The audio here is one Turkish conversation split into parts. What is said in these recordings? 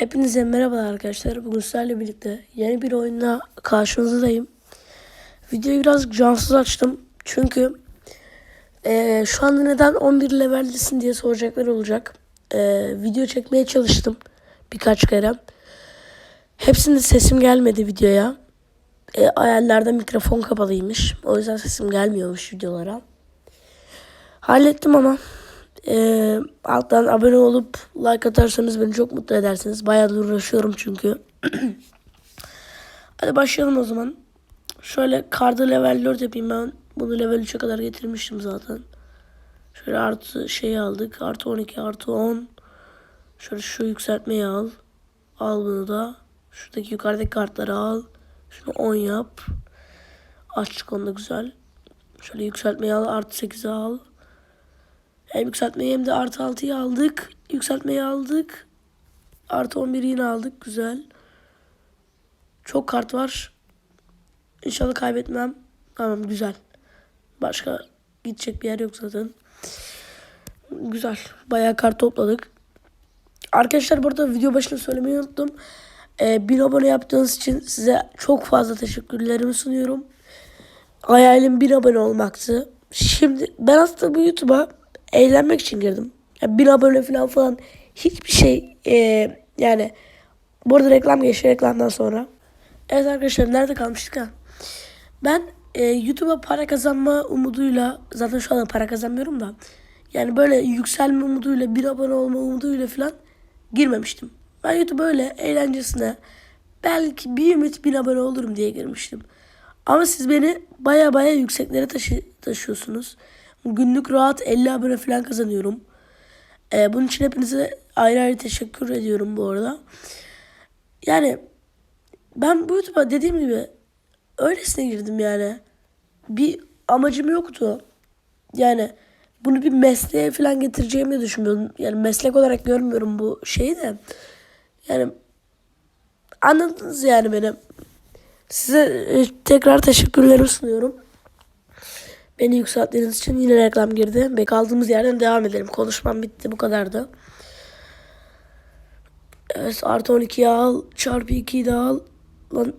Hepinize merhabalar arkadaşlar. Bugün sizlerle birlikte yeni bir oyunla karşınızdayım. Videoyu biraz cansız açtım. Çünkü eee, şu anda neden 11 leveldesin diye soracaklar olacak. Eee, video çekmeye çalıştım birkaç kere. Hepsinde sesim gelmedi videoya. E, ayarlarda mikrofon kapalıymış. O yüzden sesim gelmiyormuş videolara. Hallettim ama e, alttan abone olup like atarsanız beni çok mutlu edersiniz. Bayağı uğraşıyorum çünkü. Hadi başlayalım o zaman. Şöyle kardı level 4 yapayım ben. Bunu level 3'e kadar getirmiştim zaten. Şöyle artı şeyi aldık. Artı 12 artı 10. Şöyle şu yükseltmeyi al. Al bunu da. Şuradaki yukarıdaki kartları al. Şunu 10 yap. Açlık onda güzel. Şöyle yükseltmeyi al. Artı 8'i al. Hem yükseltmeyi hem de artı 6'yı aldık. Yükseltmeyi aldık. Artı 11'i yine aldık. Güzel. Çok kart var. İnşallah kaybetmem. Tamam güzel. Başka gidecek bir yer yok zaten. Güzel. Bayağı kart topladık. Arkadaşlar burada video başında söylemeyi unuttum. Ee, bin abone yaptığınız için size çok fazla teşekkürlerimi sunuyorum. Hayalim bin abone olmaktı. Şimdi ben aslında bu YouTube'a eğlenmek için girdim. Yani bin abone falan falan hiçbir şey e, yani burada reklam geçti reklamdan sonra. Evet arkadaşlar nerede kalmıştık ha? Ben e, YouTube'a para kazanma umuduyla zaten şu anda para kazanmıyorum da yani böyle yükselme umuduyla bir abone olma umuduyla falan girmemiştim. Ben YouTube öyle eğlencesine belki bir ümit bin abone olurum diye girmiştim. Ama siz beni baya baya yükseklere taşı, taşıyorsunuz. Günlük rahat 50 abone falan kazanıyorum. Ee, bunun için hepinize ayrı ayrı teşekkür ediyorum bu arada. Yani ben bu YouTube'a dediğim gibi öylesine girdim yani. Bir amacım yoktu. Yani bunu bir mesleğe falan getireceğimi de düşünmüyorum. Yani meslek olarak görmüyorum bu şeyi de. Yani anladınız yani beni. Size e, tekrar teşekkürlerimi sunuyorum. Beni yükselttiğiniz için yine reklam girdi. Ve kaldığımız yerden devam edelim. Konuşmam bitti bu kadardı. Evet artı 12'yi al. Çarpı 2'yi de al. Lan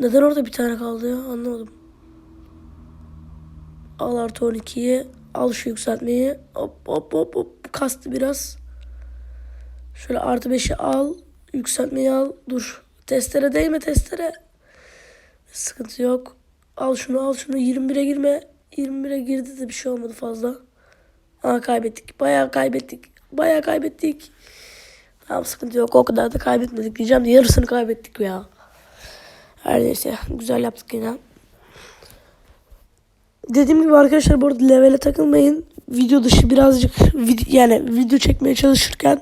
neden orada bir tane kaldı ya anlamadım. Al artı 12'yi. Al şu yükseltmeyi. Hop hop hop hop. Kastı biraz. Şöyle artı 5'i al. Yükseltmeyi al. Dur. Testere değme testere. Sıkıntı yok. Al şunu al şunu 21'e girme. 21'e girdi de bir şey olmadı fazla. Aa kaybettik. Bayağı kaybettik. Bayağı kaybettik. Tamam sıkıntı yok. O kadar da kaybetmedik diyeceğim de yarısını kaybettik ya. Her neyse. Güzel yaptık yine. Dediğim gibi arkadaşlar bu arada levele takılmayın. Video dışı birazcık vid- yani video çekmeye çalışırken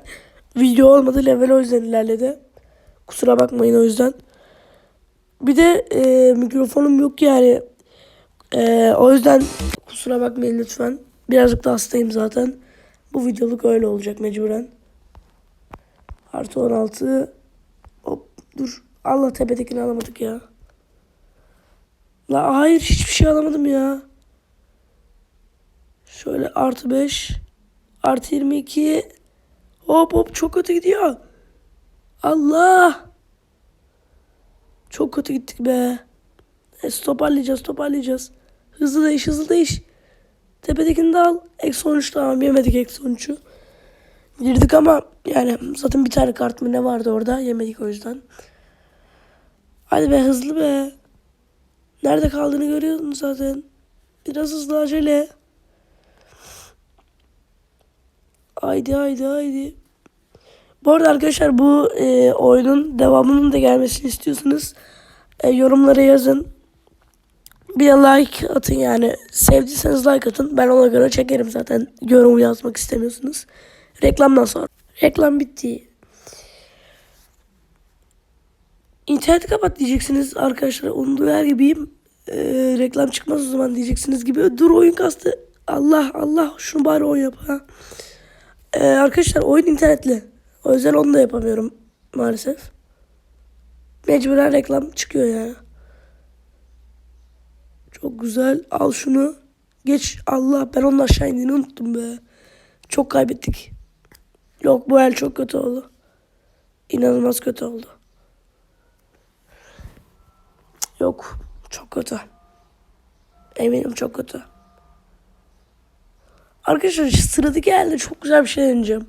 video olmadı level o yüzden ilerledi. Kusura bakmayın o yüzden. Bir de e, mikrofonum yok yani. E, o yüzden kusura bakmayın lütfen. Birazcık da hastayım zaten. Bu videoluk öyle olacak mecburen. Artı 16. Hop dur. Allah tepedekini alamadık ya. La hayır hiçbir şey alamadım ya. Şöyle artı 5. Artı 22. Hop hop çok kötü gidiyor. Allah. Çok kötü gittik be. E, toparlayacağız toparlayacağız. Hızlı değiş hızlı değiş. Tepedekini de al. Eksi 13 tamam yemedik eksi 13'ü. Girdik ama yani zaten bir tane kart mı ne vardı orada yemedik o yüzden. Hadi be hızlı be. Nerede kaldığını görüyorsun zaten. Biraz hızlı acele. Haydi haydi haydi. Bu arada arkadaşlar bu e, oyunun devamının da gelmesini istiyorsanız e, yorumlara yazın. Bir like atın yani. Sevdiyseniz like atın. Ben ona göre çekerim zaten. Yorum yazmak istemiyorsunuz. Reklamdan sonra. Reklam bitti. İnterneti kapat diyeceksiniz arkadaşlar. Onu duyar gibiyim. Ee, reklam çıkmaz o zaman diyeceksiniz gibi. Dur oyun kastı. Allah Allah şunu bari oyun yap ha. Ee, arkadaşlar oyun internetli. O yüzden onu da yapamıyorum maalesef. Mecburen reklam çıkıyor yani. Çok güzel. Al şunu. Geç. Allah ben onun aşağı indiğini unuttum be. Çok kaybettik. Yok bu el çok kötü oldu. İnanılmaz kötü oldu. Yok. Çok kötü. Eminim çok kötü. Arkadaşlar sıradaki elde çok güzel bir şey deneyeceğim.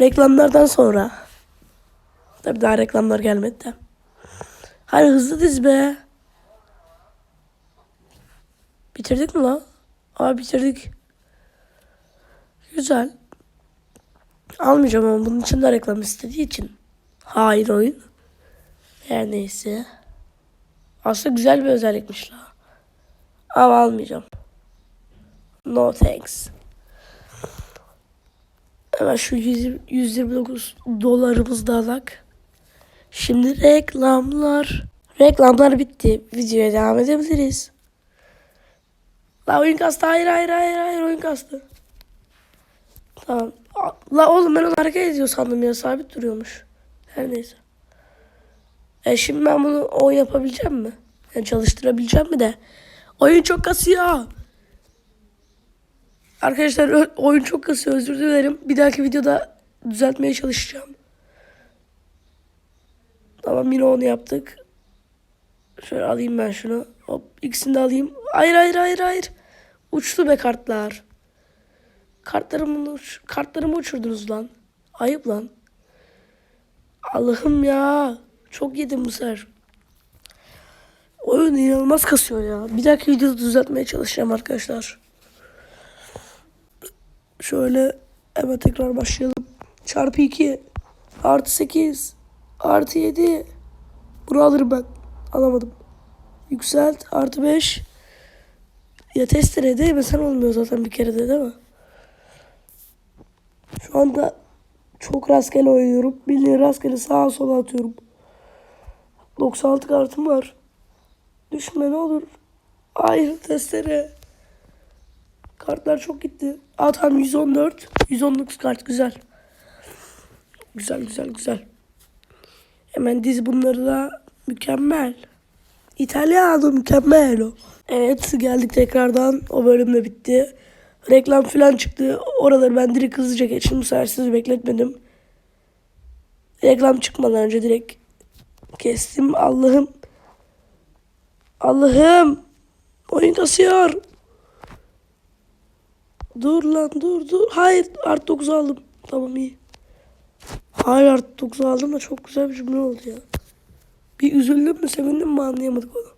Reklamlardan sonra. Tabii daha reklamlar gelmedi de. Hadi hızlı diz be. Bitirdik mi lan? Aa bitirdik. Güzel. Almayacağım ama bunun için de reklam istediği için. Hayır oyun. Her neyse. Aslında güzel bir özellikmiş la. Ama almayacağım. No thanks. Hemen şu 100 129 dolarımızı da alak. Şimdi reklamlar. Reklamlar bitti. Videoya devam edebiliriz. La oyun kastı. Hayır hayır hayır hayır oyun kastı. Tamam. La oğlum ben onu hareket ediyor sandım ya. Sabit duruyormuş. Her neyse. E şimdi ben bunu o yapabileceğim mi? Yani çalıştırabileceğim mi de? Oyun çok kasıyor. Arkadaşlar oyun çok kasıyor. Özür dilerim. Bir dahaki videoda düzeltmeye çalışacağım. Tamam yine onu yaptık. Şöyle alayım ben şunu. Hop ikisini de alayım. Hayır hayır hayır hayır. Uçtu be kartlar. Kartlarımı, uç- kartlarımı uçurdunuz lan. Ayıp lan. Allah'ım ya. Çok yedim bu sefer. Oyun inanılmaz kasıyor ya. Bir dahaki videoda düzeltmeye çalışacağım arkadaşlar. Şöyle hemen tekrar başlayalım. Çarpı 2 artı 8 artı 7 Bunu alırım ben. Alamadım. Yükselt artı 5 Ya testere değmesen olmuyor zaten bir kere de değil mi? Şu anda çok rastgele oynuyorum. Bildiğin rastgele sağa sola atıyorum. 96 kartım var. Düşme ne olur. Hayır testere. Kartlar çok gitti. Aa tamam 114. 119 kart güzel. Güzel güzel güzel. Hemen diz bunları da mükemmel. İtalyano mükemmel o. Evet geldik tekrardan. O bölüm de bitti. Reklam falan çıktı. Oraları ben direkt hızlıca geçtim. Bu sefer sizi bekletmedim. Reklam çıkmadan önce direkt kestim. Allah'ım. Allah'ım. Oyun kasıyor. Dur lan dur dur. Hayır art 9 aldım. Tamam iyi. Hayır art 9 aldım da çok güzel bir cümle oldu ya. Bir üzüldüm mü sevindim mi anlayamadık onu.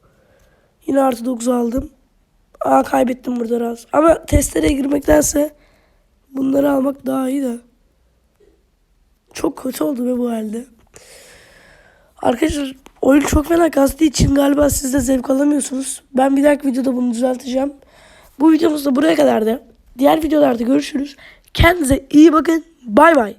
Yine artı 9 aldım. Aa kaybettim burada biraz. Ama testlere girmektense bunları almak daha iyi de. Çok kötü oldu be bu halde. Arkadaşlar oyun çok fena kastığı için galiba siz de zevk alamıyorsunuz. Ben bir dahaki videoda bunu düzelteceğim. Bu videomuz da buraya kadardı. Diğer videolarda görüşürüz. Kendinize iyi bakın. Bay bay.